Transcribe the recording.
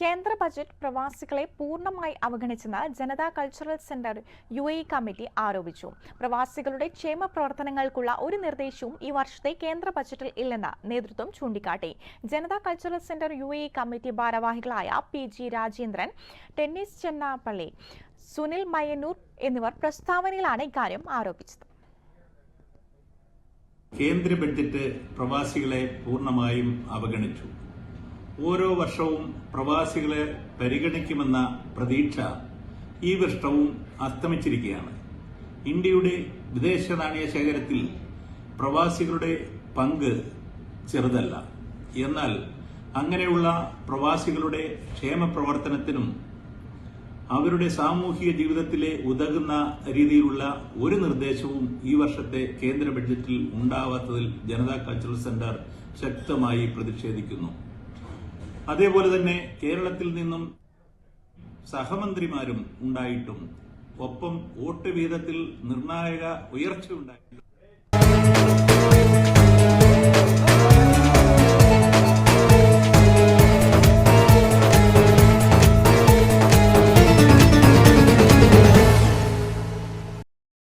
കേന്ദ്ര ബജറ്റ് പ്രവാസികളെ പൂർണമായി അവഗണിച്ചെന്ന് Janata cultural centre U A committee ആരോപിച്ചു. പ്രവാസികളുടെ ക്ഷേമ പ്രവർത്തനങ്ങൾക്കുള്ള ഒരു നിർദ്ദേശവും ഈ വർഷത്തെ കേന്ദ്ര ബജറ്റിൽ ഇല്ലെന്ന് നേതൃത്വം ചൂണ്ടിക്കാട്ടി. Janata cultural centre U A committee ഭാരവാഹികളായ പി ജി രാജേന്ദ്രൻ ടെന്നീസ് ചെന്നാപ്പള്ളി സുനിൽ മയ്യന്നൂർ എന്നിവർ പ്രസ്താവനയിലാണ് ഇക്കാര്യം ആരോപിച്ചത്. കേന്ദ്ര ബഡ്ജറ്റ് പ്രവാസികളെ പൂർണമായും അവഗണിച്ചു. ഓരോ വർഷവും പ്രവാസികളെ പരിഗണിക്കുമെന്ന പ്രതീക്ഷ ഈ വർഷവും അസ്തമിച്ചിരിക്കുകയാണ്. ഇന്ത്യയുടെ വിദേശ നാണയ ശേഖരത്തിൽ പ്രവാസികളുടെ പങ്ക് ചെറുതല്ല. എന്നാൽ അങ്ങനെയുള്ള പ്രവാസികളുടെ ക്ഷേമ പ്രവർത്തനത്തിനും അവരുടെ സാമൂഹിക ജീവിതത്തിലെ ഉതകുന്ന രീതിയിലുള്ള ഒരു നിർദ്ദേശവും ഈ വർഷത്തെ കേന്ദ്ര ബഡ്ജറ്റിൽ ഉണ്ടാവാത്തതിൽ ജനതാ കൾച്ചറൽ സെന്റർ ശക്തമായി പ്രതിഷേധിക്കുന്നു. അതേപോലെ തന്നെ കേരളത്തിൽ നിന്നും സഹമന്ത്രിമാരും ഉണ്ടായിട്ടും ഒപ്പം വോട്ട് വീതത്തിൽ നിർണായക ഉയർച്ച ഉണ്ടായിട്ടും